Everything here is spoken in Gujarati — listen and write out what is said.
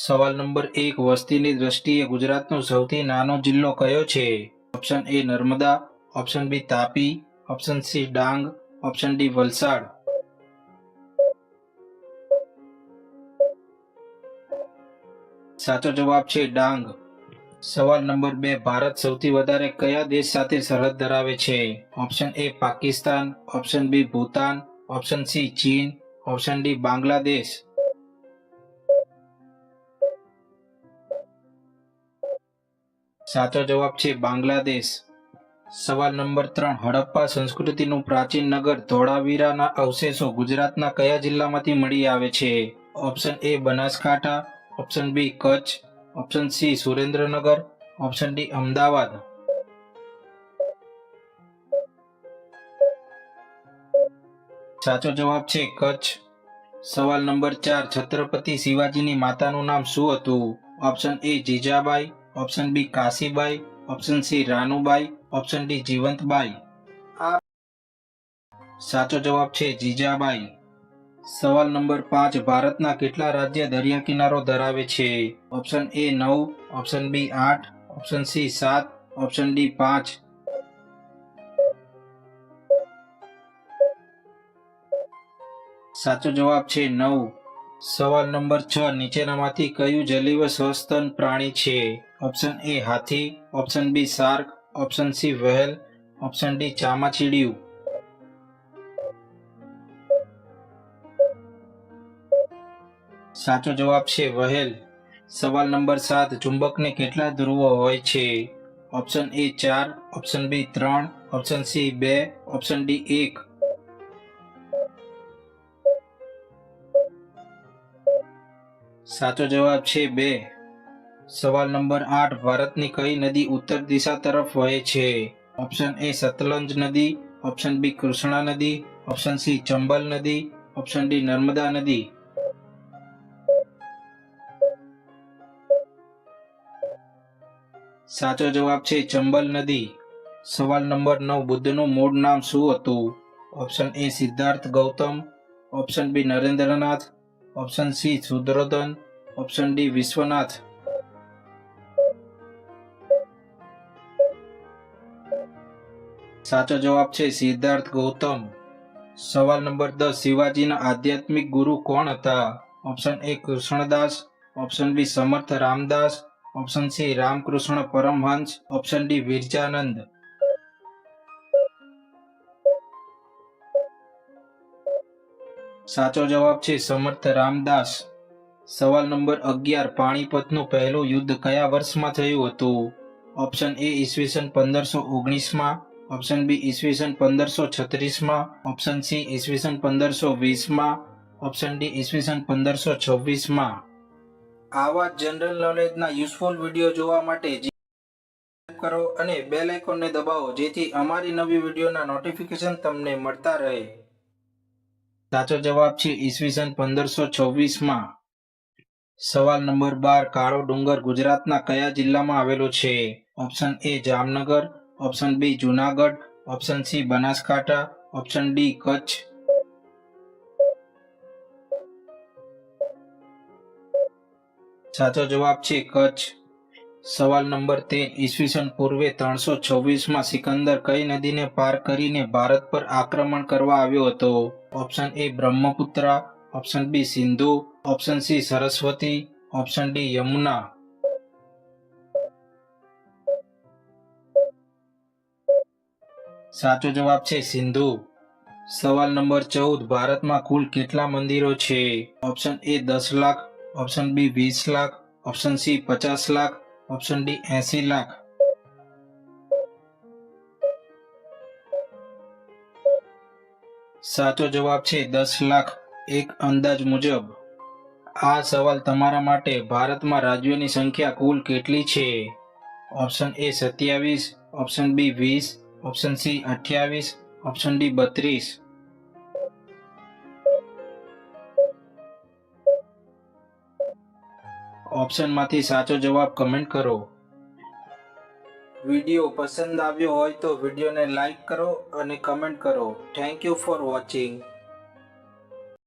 સવાલ નંબર એક, વસ્તીની દ્રષ્ટિએ ગુજરાતનો સૌથી નાનો જિલ્લો કયો છે? Option A Narmada, option B Tapi, option C Dang, option D Valsad. સાચો જવાબ છે ડાંગ. સવાલ નંબર બે, ભારત સૌથી વધારે કયા દેશ સાથે સરહદ ધરાવે છે? Option A Pakistan, option B Bhutan, option C ચીન, ઓપ્શન ડી બાંગ્લાદેશ. સાચો જવાબ છે બાંગ્લાદેશ. સવાલ નંબર ત્રણ, હડપ્પા સંસ્કૃતિનું પ્રાચીન નગર ધોળાવીરાના અવશેષો ગુજરાતના કયા જિલ્લામાંથી મળી આવે છે? Option A, Banaskantha. Option B, Kutch. Option C, Surendranagar. Option D, Ahmedabad. સાચો જવાબ છે કચ્છ. સવાલ નંબર ચાર, છત્રપતિ શિવાજીની માતાનું નામ શું હતું? Option A, Jijabai. Option B Kashibai option C Ranubai option D Jivantbai સાચો જવાબ છે, જીજાબાઈ. સવાલ નંબર પાંચ, ભારતના કેટલા રાજ્ય દરિયા કિનારો ધરાવે છે? ઓપ્શન એ નવ. ઓપ્શન બી આઠ. ઓપ્શન સી સાત. ઓપ્શન ડી પાંચ. સાચો જવાબ છે, નવ. સવાલ નંબર છ, નીચેનામાંથી કયું જલીય સ્વસ્તન પ્રાણી છે? Option A Hathi option B shark option C whale option D ચામાચીડિયું સાચો જવાબ છે વહેલ સવાલ નંબર સાત ચુંબકને કેટલા ધ્રુવો હોય છે ઓપ્શન એ ચાર ઓપ્શન બી ત્રણ ઓપ્શન સી બે ઓપ્શન ડી એક સાચો જવાબ છે બે સવાલ નંબર આઠ, ભારતની કઈ નદી ઉત્તર દિશા તરફ વહે છે? ઓપ્શન એ સતલંજ નદી, ઓપ્શન બી કૃષ્ણા નદી, ઓપ્શન સી ચંબલ નદી, ઓપ્શન ડી નર્મદા નદી. સાચો જવાબ છે ચંબલ નદી. સવાલ નંબર નવ, બુદ્ધનું મૂળ નામ શું હતું? Option A Siddhartha Gautam, option B Narendranath, option C Suddhodhan, option D Vishwanath. સાચો જવાબ છે સિદ્ધાર્થ ગૌતમ. સવાલ નંબર દસ, શિવાજીના આધ્યાત્મિક ગુરુ કોણ હતા? Option A Krishnadas. Option B Samarth Ramdas. Option C Ramakrishna Paramhansa. Option D Virjanand. સાચો જવાબ છે સમર્થ રામદાસ. સવાલ નંબર અગિયાર, પાણીપતનું પહેલું યુદ્ધ કયા વર્ષમાં થયું હતું? ઓપ્શન એ ઈસવીસન પંદરસો ઓગણીસમાં. ઓપ્શન બી ઈસવીસન પંદરસો છત્રીસમાં. ઓપ્શન સી ઈસવીસન પંદરસો વીસમાં. ઓપ્શન ડી ઈસવીસન પંદરસો છવ્વીસમાં. આવા જનરલ નોલેજના યુઝફુલ વીડિયો જોવા માટે કરો અને બેલ આઇકોનને દબાવો, જેથી અમારી નવી વિડીયોના નોટિફિકેશન તમને મળતા રહે. સાચો જવાબ છે ઈસવીસન પંદરસો છવ્વીસમાં. સવાલ નંબર બાર, કાળો ડુંગર ગુજરાતના કયા જિલ્લામાં આવેલો છે? Option A Jamnagar. Option B Junagadh option C Banaskantha option D Kutch સાચો જવાબ છે કચ્છ. સવાલ નંબર તેર ઈસવીસન પૂર્વે ત્રણસો છવ્વીસમાં સિકંદર કઈ નદીને પાર કરીને ભારત પર આક્રમણ કરવા આવ્યો હતો? Option A Brahmaputra option B Sindhu option C Saraswati option D Yamuna સાચો જવાબ છે સિંધુ. સવાલ નંબર ચૌદ, ભારતમાં કુલ કેટલા મંદિરો છે? ઓપ્શન એ દસ લાખ, ઓપ્શન બી વીસ લાખ, ઓપ્શન સી પચાસ લાખ, ઓપ્શન ડી એસી લાખ. સાચો જવાબ છે દસ લાખ, એક અંદાજ મુજબ. આ સવાલ તમારા માટે ભારતમાં રાજ્યોની સંખ્યા કુલ કેટલી છે? ઓપ્શન એ સત્યાવીસ, ઓપ્શન બી વીસ ઓપ્શન સી અઠ્યાવીસ. ઓપ્શન ડી બત્રીસ. ઓપ્શનમાંથી સાચો જવાબ કમેન્ટ કરો. વીડિયો પસંદ આવ્યો હોય તો વિડીયોને લાઈક કરો અને કમેન્ટ કરો. Thank you for watching